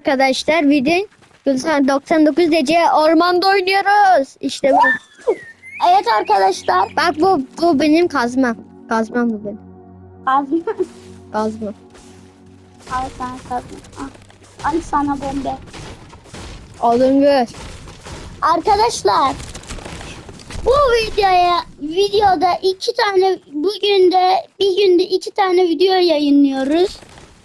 Arkadaşlar video 99 gece ormanda oynuyoruz. İşte bu. Evet arkadaşlar. Bak bu bu benim kazmam. Kazmam bu benim. Ağzına Kazmam. al sana kazma. Al. Al sana bombe. Alın gör. Arkadaşlar bu videoya videoda iki tane bugün de bir günde iki tane video yayınlıyoruz.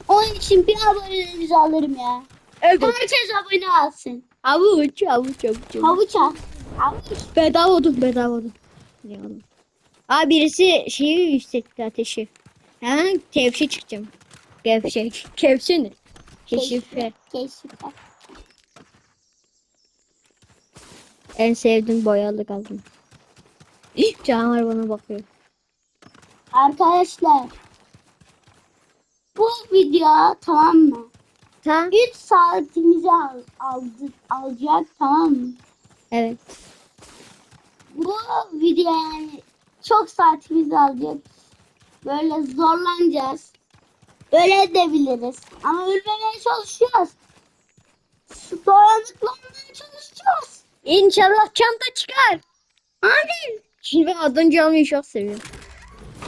Onun için bir abonelerinizi alırım ya. Herkes abone alsın. Havuç havuç havuç. Havuç al. Havuç. Bedava oldu bedava oldu. Ne oldu? Aa birisi şeyi yükseltti ateşi. Hemen tevşi çıkacağım. Gevşek. Kevşe ne? Keşife. Keşife. En sevdiğim boyalı kaldım. Canavar bana bakıyor. Arkadaşlar bu video tamam mı? Tamam. 3 saatimizi al, aldı, alacak tamam mı? Evet. Bu video yani çok saatimizi alacak. Böyle zorlanacağız. Böyle edebiliriz. Ama ölmemeye çalışacağız. Dayanıklanmaya çalışacağız. İnşallah çanta çıkar. Amin. Şimdi ben adın canlıyı çok seviyorum.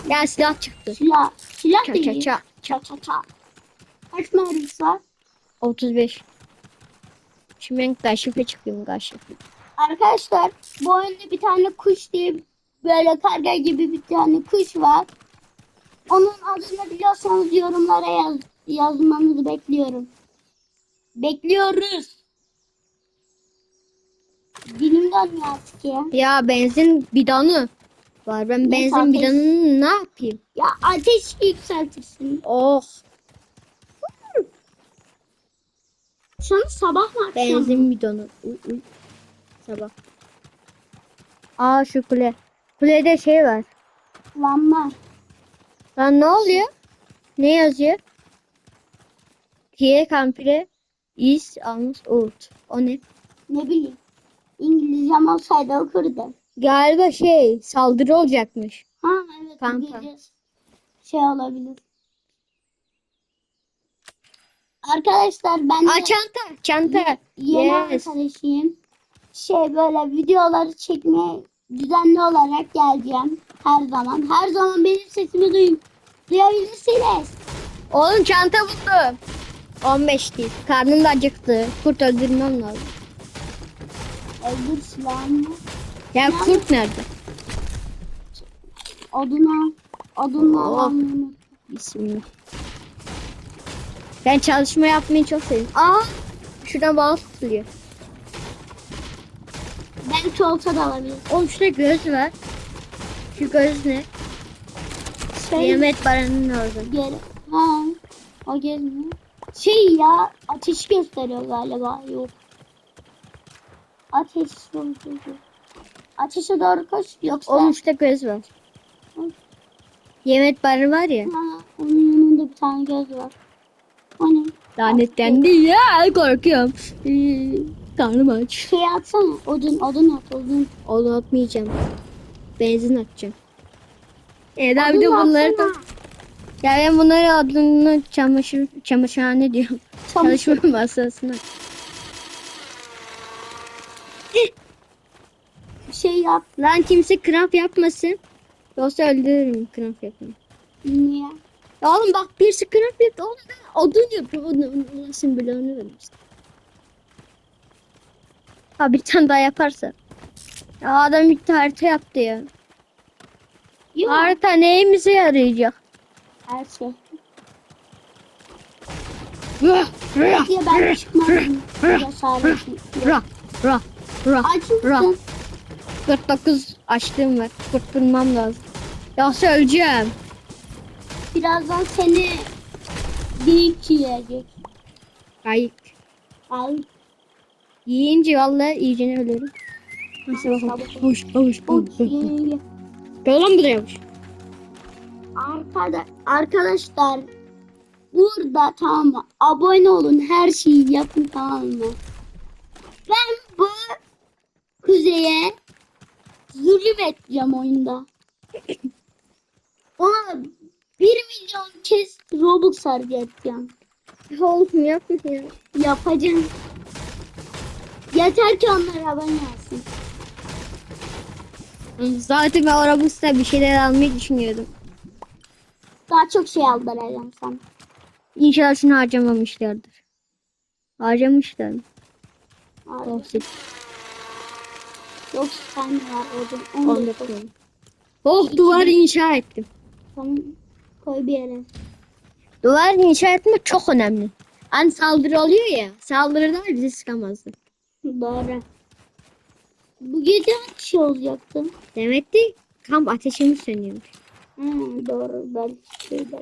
Ya silah çıktı. Silah. Silah değil. ça ça. Ça ça ça. Kaç mermisi var? 35. Şimdi ben kaşife çıkıyorum kaşife. Arkadaşlar bu oyunda bir tane kuş diye böyle karga gibi bir tane kuş var. Onun adını biliyorsanız yorumlara yaz, yazmanızı bekliyorum. Bekliyoruz. Dilim dönmüyor artık ya. Ya benzin bidonu var. Ben benzin ateş? bidonunu ne yapayım? Ya ateş yükseltirsin. Oh. Sana sabah mı akşam? Benzin bidonu. Uy, uy. Sabah. Aa şu kule. Kulede şey var. Lamba. Lan ne oluyor? Ne yazıyor? Tie kampire is almost old. O ne? Ne bileyim. İngilizcem olsaydı okurdum. Galiba şey saldırı olacakmış. Ha evet Kanka. Şey olabilir. Arkadaşlar ben de Aa çanta. Çanta. yeni Yes. arkadaşıyım. Şey böyle videoları çekmeye düzenli olarak geleceğim her zaman. Her zaman benim sesimi duyun. Duyabilirsiniz. Oğlum çanta buldum. 15 değil. Karnım da acıktı. Kurt öldürmem lazım. Öldür silahını. Ya kurt nerede? Oduna. Odunla Oh. Bismillah. Ben çalışma yapmayı çok seviyorum. Aa! Şuradan balık tutuluyor. Belki olsa da alabilir. Oğlum şurada göz var. Şu göz ne? Şey, Nimet Baran'ın orada. Geri. Ha. O gezmiyor. Şey ya ateş gösteriyor galiba. Yok. Ateş gösteriyor. Ateşe doğru koş yoksa. Oğlum şurada göz var. Hı. Yemet barı var ya. Ha, onun yanında bir tane göz var. O ne? Lanetlendi ya korkuyorum. Ee, Karnım aç. Şey atsana. Odun, odun at, odun. Onu atmayacağım. Benzin atacağım. Evet abi Odun de bunları da... Ya ben bunları adını çamaşır, çamaşırhane diyorum. Çamaşır. Çalışma masasına. Şey yap. Lan kimse kramp yapmasın. Yoksa öldürürüm kramp yapmayı. Niye? Ya oğlum bak birisi kramp yaptı. Oğlum ben odun yapıyor. Odun, odun bloğunu vermiştim. Ha bir tane daha yaparsa. Ya adam bir harita yaptı ya. Yok. Harita neyimize yarayacak? Her şey. Rah, rah, Diye ben çıkmadım. Rah, rah, rah, rah. mısın? 49 açtığım var. Kurtulmam lazım. Yoksa öleceğim. Birazdan seni dik yiyecek. Hayır. Al. Yiyince vallahi iyice ölürüm. Nasıl bakalım? Hoş, hoş, hoş, buraya hoş. Arkada, arkadaşlar burada tamam mı? Abone olun her şeyi yapın tamam mı? Ben bu kuzeye zulüm edeceğim oyunda. Ona bir milyon kez Robux harcayacağım. Oğlum yapma ya. Yapacağım. Yeter ki onlar abone olsun. Zaten ben Arabus'ta bir şeyler almayı düşünüyordum. Daha çok şey aldılar Eren sana. İnşallah şunu harcamamışlardır. Harcamışlar mı? Abi, Olsun. Yok tane var koy. koyalım. Oh duvar inşa ettim. Tamam. Koy bir yere. Duvar inşa etmek çok önemli. Hani saldırı oluyor ya. Saldırılar bizi sıkamazdı. Doğru. Bu gece şey olacaktı? Demek ki kamp ateşimiz sönüyormuş. Hmm, doğru. Belki şeyde.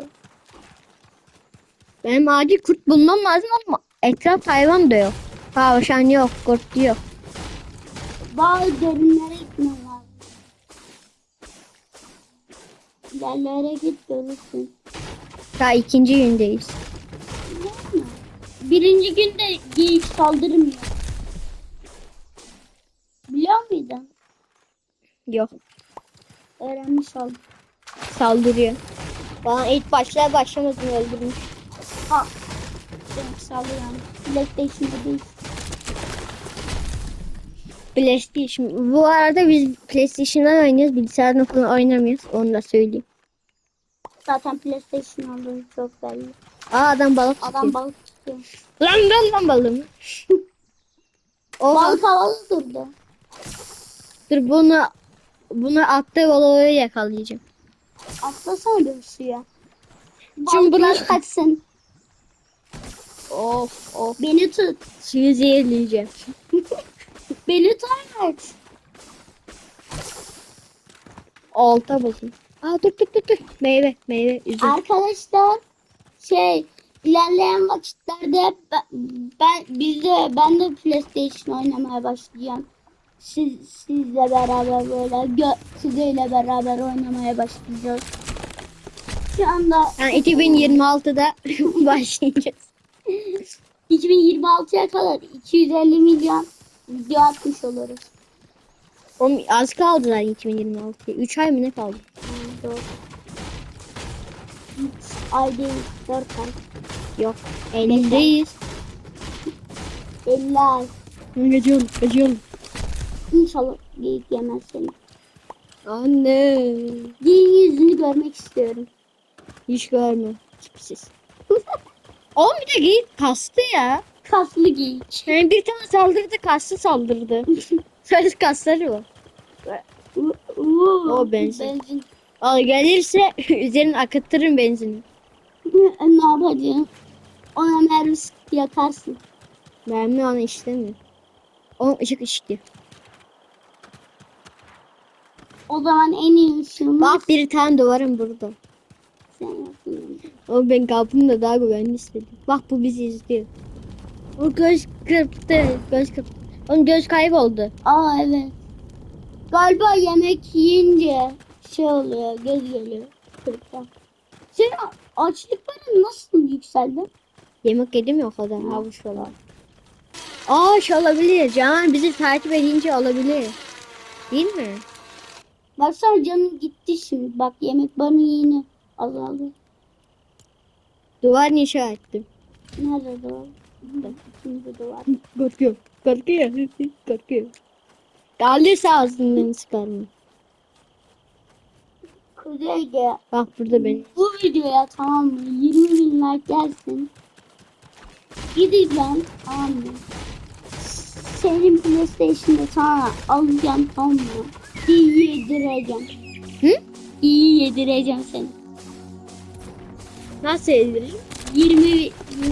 Benim acil kurt bulmam lazım ama etraf hayvan da yok. Tavşan yok, kurt yok. Bazı derinlere gitmem lazım. Yerlere git görürsün. Daha ikinci gündeyiz. Birinci günde geyik saldırmıyor. Biliyor muydun? Yok. Öğrenmiş oldum. Saldırıyor. Bana ilk başlar başlamadan öldürmüş. Ha. Demek saldırıyorum. PlayStation'da değil. PlayStation. Bu arada biz PlayStation'dan oynuyoruz. Bilgisayardan falan oynamıyoruz. Onu da söyleyeyim. Zaten PlayStation olduğunu çok belli. Aa adam balık Adam tutuyor. balık tutuyor. Lan lan lan balığımı. Oha. Balık havalı durdu. Dur bunu bunu attığı balığı yakalayacağım. Atlasana bir suya. Şimdi Balıklar bunu- kaçsın. Of of. Beni tut. Suyu zehirleyeceğim. Beni tut. Alta basın. Aa dur dur dur dur. Meyve meyve üzüm. Arkadaşlar şey ilerleyen vakitlerde ben, ben biz de ben de PlayStation oynamaya başlayacağım. Siz sizle beraber böyle gö, sizinle beraber oynamaya başlayacağız. Şu anda Yani 2026'da başlayacağız. 2026'ya kadar 250 milyon video atmış oluruz. O az kaldı lan 2026'ya. 3 ay mı ne kaldı? Ha, doğru. Üç ay değil, 4 ay. Yok. 50'deyiz. 50 ay. Gacıyorum gacıyorum. İnşallah geyik yemez seni. Anne. Geyiğin yüzünü görmek istiyorum. Hiç görme. Tipsiz. Oğlum bir de geyik kastı ya. Kaslı geyik. Yani bir tane saldırdı kastı saldırdı. Söz kasları var. O benzin. Benzin. Al gelirse üzerine akıttırın benzini. ne yapacağım? Ona mermi yakarsın. Mermi onu işlemiyor. O ışık ışıktı. O zaman en iyi ışığımız Bak bir tane duvarım burada. sen yapın. O ben kapımda daha güvenli istedim. Bak bu bizi izliyor. O göz kırptı. Göz kırptı. Onun göz kayboldu. Aa evet. Galiba yemek yiyince şey oluyor, göz geliyor. Kırıkta. Senin açlıkların nasıl yükseldi? Yemek yedim ya o kadar havuç falan. Aa şey olabilir. Can bizi takip edince olabilir. Değil mi? Baksana canım gitti şimdi. Bak yemek bana yine azaldı. Duvar inşa ettim. Nerede duvar? Şimdi duvar. Korkuyor. Korkuyor. Korkuyor. Kalırsa ağzından çıkarma. Kuzeyde Bak burada ben. bu videoya tamam mı? 20 bin like gelsin. Gideceğim tamam mı? Senin PlayStation'da sana alacağım tamam mı? İyi yedireceğim. Hı? İyi yedireceğim seni. Nasıl yediririm? 20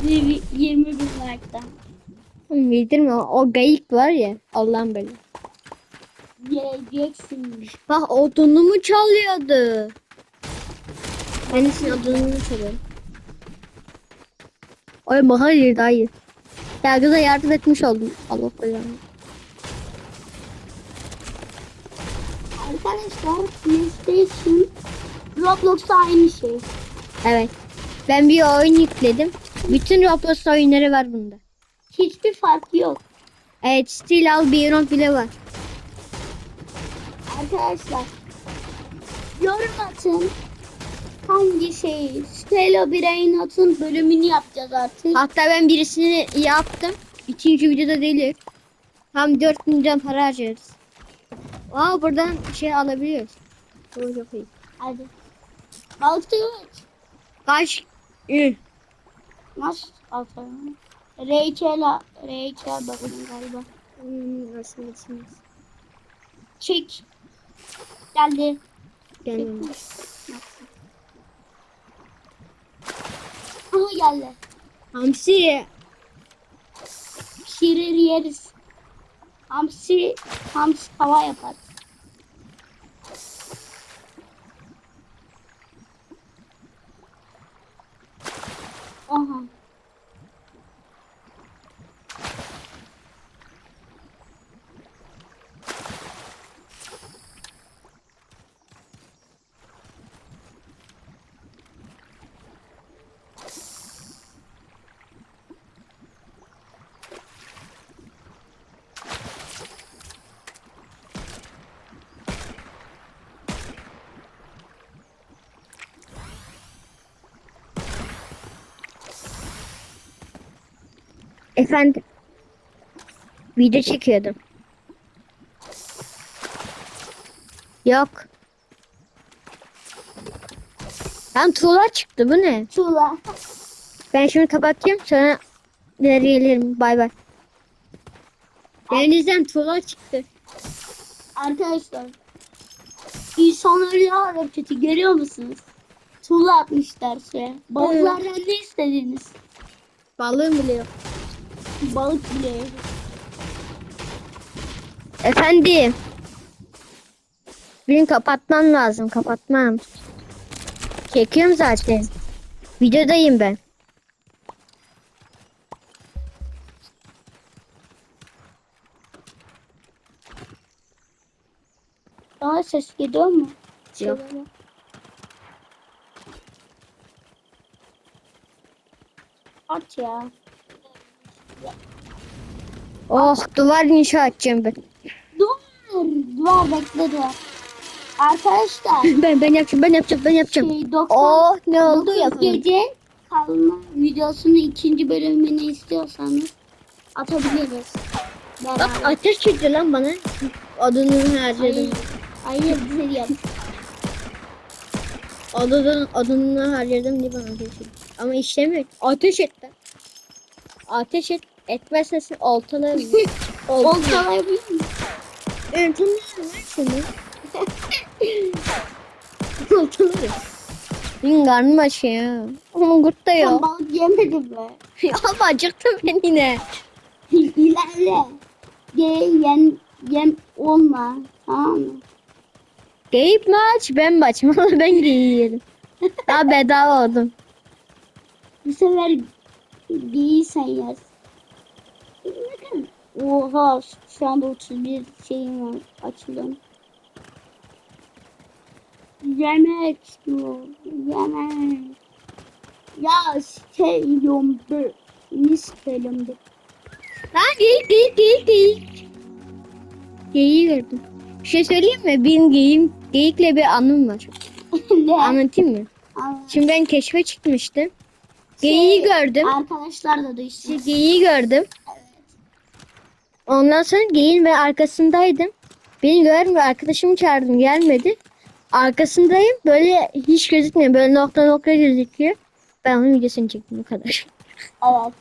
20 20 bin like'dan. Oğlum yedirme. O, gayık var ya. Allah'ım böyle. Yiyeceksin. Bak odunumu çalıyordu. Ben senin odunumu çalıyorum. Ay hayır hayır. Ya kıza yardım etmiş oldum. Allah belanı. Arkadaşlar PlayStation Roblox'ta aynı şey. Evet. Ben bir oyun yükledim. Bütün Roblox oyunları var bunda. Hiçbir fark yok. Evet Steel al Beyond bile var. Arkadaşlar yorum atın. hangi şey? Stella Brain atın bölümünü yapacağız artık. Hatta ben birisini yaptım. İkinci videoda değil. Tam 4 milyon para harcarız. Aa buradan şey alabiliyoruz. Bu çok iyi. Hadi. Balıkçı Kaç? Ü. Nasıl atalım? Rachel, Rachel bakın galiba. Hmm, aslında isminiz. Çek. Geldi. Gelmem. Aha geldi. Hamsi. Pişirir yeriz. Hamsi, hamsi hava yapar. Aha. Efendim. Video çekiyordum. Yok. Tam tuğla çıktı bu ne? Tuğla. Ben şunu kapatayım sonra ileri gelirim. Bay bay. Denizden tuğla çıktı. Arkadaşlar. İnsanları ne hareketi görüyor musunuz? Tuğla atmışlar suya. Balıklardan ne istediniz? Balığım bile yok. Balık bile. Efendim. Benim kapatmam lazım. Kapatmam. Çekiyorum zaten. Videodayım ben. Daha ses geliyor mu? Yok. Şöyle. At ya. Oh duvar inşa edeceğim ben. Dur. Duvar bekle duvar. Arkadaşlar. ben ben yapacağım ben yapacağım ben yapacağım. Şey, 90, Oh ne oldu 9 ya? gece kalma videosunun ikinci bölümünü istiyorsanız atabiliriz. Bak ateş çıktı lan bana. Adını harcadım. Hayır güzel yap. Adını, adını harcadım diye bana ateş etti. Ama işlemiyor. Ateş etti. Ateş et. Etmezsen sen oltalarım. Öğretmenler var şunu. Oltalarım. Benim karnım aç ya. Ama kurt da yok. balık yemedin mi? Ama acıktım ben yine. İlerle. Ye, yen, yem olma. Tamam mı? Geyip mi aç ben mi açım? Ben giyiyorum. Daha bedava oldum. Bu sefer bir sen. Oha şu anda 31 şeyim var açılım. Yemek istiyor. Yemek. Ya istiyorum be. Ne istiyorum be. Lan geyik geyik geyik geyik. Geyiği gördüm. Bir şey söyleyeyim mi? Benim geyim, geyikle bir anım var. Anlatayım mı? Aa, Şimdi ben keşfe çıkmıştım. Geyiği şey, gördüm. Arkadaşlar da duysun. İşte geyiği gördüm. Ondan sonra geyiğin ben arkasındaydım. Beni görmüyor. Arkadaşımı çağırdım gelmedi. Arkasındayım. Böyle hiç gözükmüyor. Böyle nokta nokta gözüküyor. Ben onun videosunu çektim bu kadar. Evet.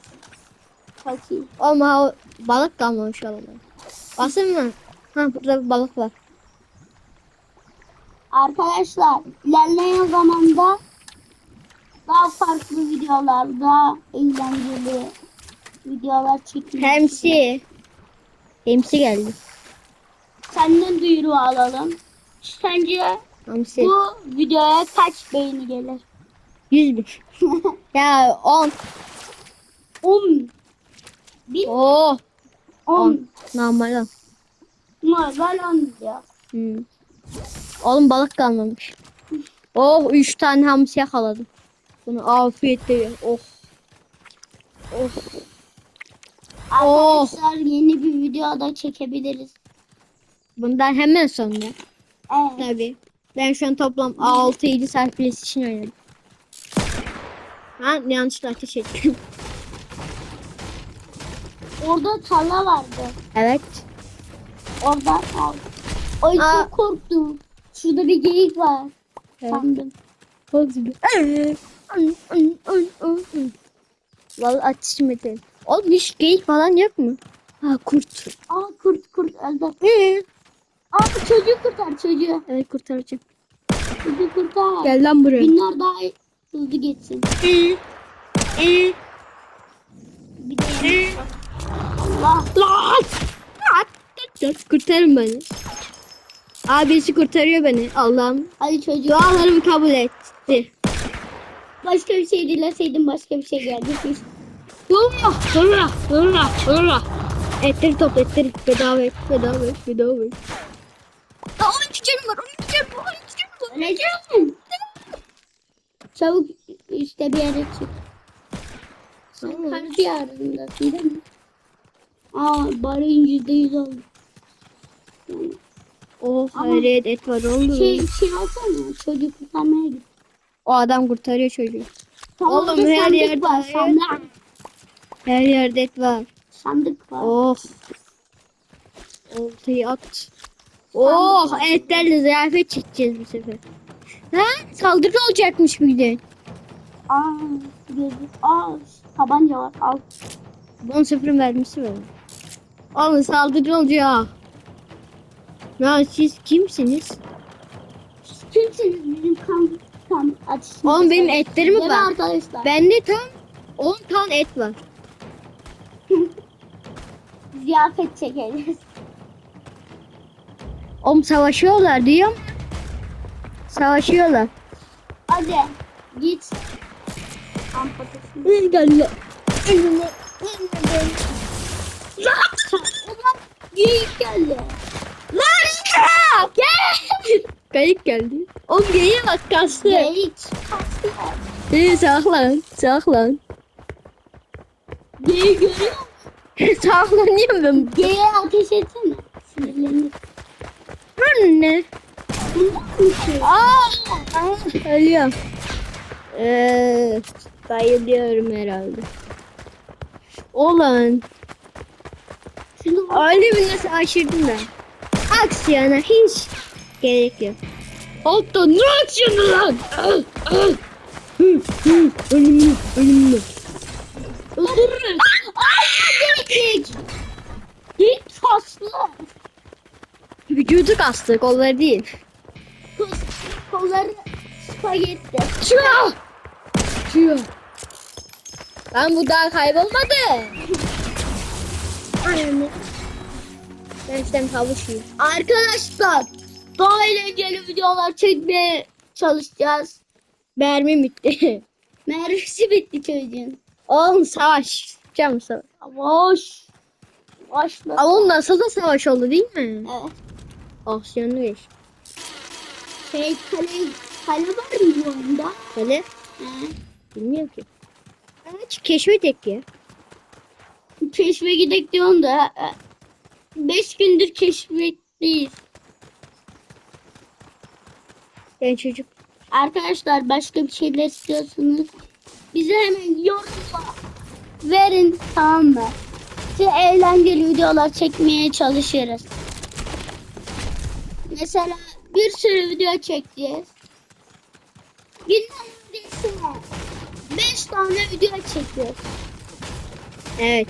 Çok iyi. Ama o balık kalmamış oralarda. Basın mı? Ha burada bir balık var. Arkadaşlar ilerleyen zamanda daha farklı videolar, daha eğlenceli videolar çekeceğiz. Hemsi. Hemsi geldi. Senden duyuru alalım. Sence Hamsi. bu videoya kaç beğeni gelir? 100 bin. ya 10. 10 bin Oh. 10 Normal o. normal 10 diyor. Hmm. Oğlum balık kalmamış. Oh 3 tane hamsi yakaladım. Bunu afiyetle ye. Oh. Oh. Oh. Arkadaşlar yeni bir video da çekebiliriz. Bundan hemen sonra. Evet. Tabii. Ben şu an toplam 6-7 saat PlayStation oynadım. Ha yanlışlıkla ateş ettim. Orada tarla vardı. evet. Orada kaldı. Ay Aa. çok korktum. Şurada bir geyik var. Evet. Sandım. Vallahi ateşim edelim. Oğlum hiç geyik falan yok mu? Ha kurt. Aa kurt kurt öldü. Ee, Aa çocuğu kurtar çocuğu. evet kurtaracağım. Çocuğu kurtar. Gel lan buraya. Binler daha hızlı geçsin. Ee, ee, Bir de ee. Allah. Lan! Kurtarın beni. Abisi kurtarıyor beni. Allah'ım. Hadi çocuğu. Dualarımı kabul etti. Başka bir şey dileseydin başka bir şey geldi. Durma, durma, durma, durma. Etleri topla, etleri bedava et, bedava et, bedava et. Daha 12 canım var, 12 canım var, 12 canım var. Öleceğim. Çabuk işte bir yere çık. Sen Tamam. kar diyarındasın değil mi? Aa bari yüzde yüz oldu. Yani Oh, Ama- hayret et var oldu. şey, şey alsana çocuk kurtarmaya git. O adam kurtarıyor çocuğu. Tamam, Oğlum, her yerde var. Sandık, Her yerde et var. sandık var. Oh. Oltayı at. Oh, etlerle ziyafet çekeceğiz bu sefer. Ha? Saldırı olacakmış bir de. Aa gözlük. Aa tabanca var. Al. 10 sıfırın vermesi var. Oğlum saldırı olacak. Ya siz kimsiniz? Kimsiniz bizim kan kan ateşimiz. Oğlum benim etlerim var. arkadaşlar? Bende tam 10 tane et var. Ziyafet çekeriz. Oğlum savaşıyorlar diyorum. Savaşıyorlar. Hadi git. Geldi? Önüme. Önüme. Ulan geyik geldi. Lan! Gel! Kayık geldi. Oğlum geyiğe bak kastı. Geyik. İyi saklan. Saklan. Geyiği görüyor musun? Saklanıyorum ben. Geyiğe ateş etsene. Sinirlenir. Anne. Aa! Ölüyorum. Ee, bayılıyorum herhalde. Olan. Şunu bak. Ailemi nasıl aşırdım ben? Aksiyona hiç gerek yok. Hatta ne aksiyonu lan? Al, al. Hı, hı, Önümde, önümde. Öldürürüz. Aa geyik. Geyik kaslı. Vücudu kastı, kolları değil. Kolları spagetti. Çıyor. Çıyor. Lan bu daha kaybolmadı. Anne. Ben sen havuç yiyeyim. Arkadaşlar daha eğlenceli videolar çekmeye çalışacağız. Mermi bitti. Mermisi bitti çocuğun. Oğlum savaş. Cam savaş. Boş. Başla. Ama oğlum nasıl da savaş oldu değil mi? Evet. Aksiyonlu geç. Şey kale, kale var mı bu oyunda? Böyle He. bilmiyorum ki. Evet, keşfedek ya. Keşfe gidek diyorsun da. e, Beş gündür keşfetteyiz. Ben çocuk. Arkadaşlar başka bir şeyler istiyorsanız bize hemen yorumla verin tamam mı? Size eğlenceli videolar çekmeye çalışırız. Mesela bir sürü video çekeceğiz. Günden desene 5 tane video çekiyoruz. Evet.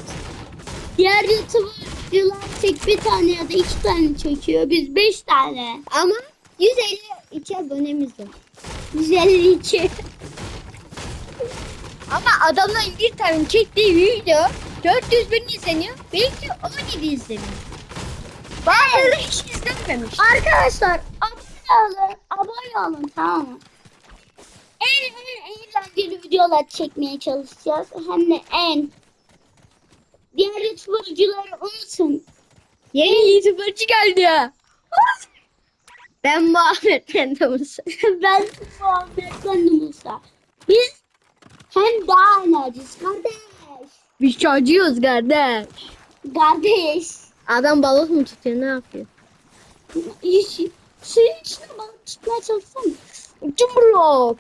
Diğer YouTuber'cılar tek bir tane ya da iki tane çekiyor. Biz 5 tane. Ama 152 abonemiz var. 152. Ama adamların bir tane çektiği video 400 bin izleniyor. Belki 17 izleniyor. Bazıları hiç izlenmemiş. Arkadaşlar abone olun, abone olun tamam mı? En en eğlenceli videolar çekmeye çalışacağız. Hem de en. Diğer YouTuber'cıları unutun. Yeni YouTuber'cı geldi. Ben Muhammed ben de Musa. ben Muhammed ben de Musa. Biz hem daha enerjiyiz kardeş. Biz çocuğuz kardeş. Kardeş. Adam balık mı tutuyor ne yapıyor? İş, Suyun içine balık tutmaya çalışsana. Cumburlop.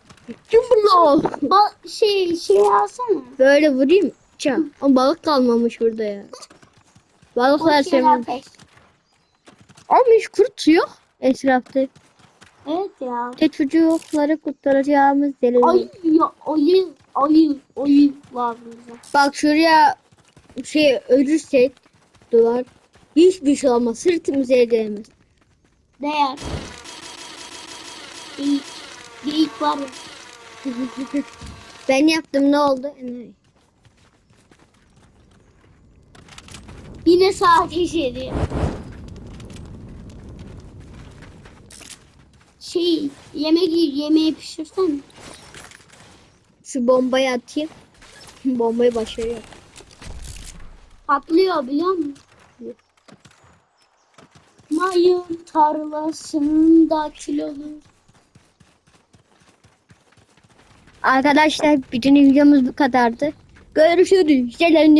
Cumburlop. Ba şey şey alsana. Böyle vurayım. Çam. Ama balık kalmamış burada ya. Balıklar pek. Ama hiç kurt yok etrafta. Evet ya. Tek çocukları kurtaracağımız deli. Ayı, ya, ayı, ayı, ayı var burada. Bak şuraya şey ölürsek duvar hiçbir şey olmaz. Sırtımıza değmez. Değer. Geyik. Geyik var ben yaptım ne oldu? Yine sağ ateş ediyor. Şey, yemek yemeği pişirsene. Şu bombayı atayım. Bombayı başarıyor. Patlıyor biliyor musun? Mayın tarlasında kilolu. Arkadaşlar bütün videomuz bu kadardı. Görüşürüz. Selam.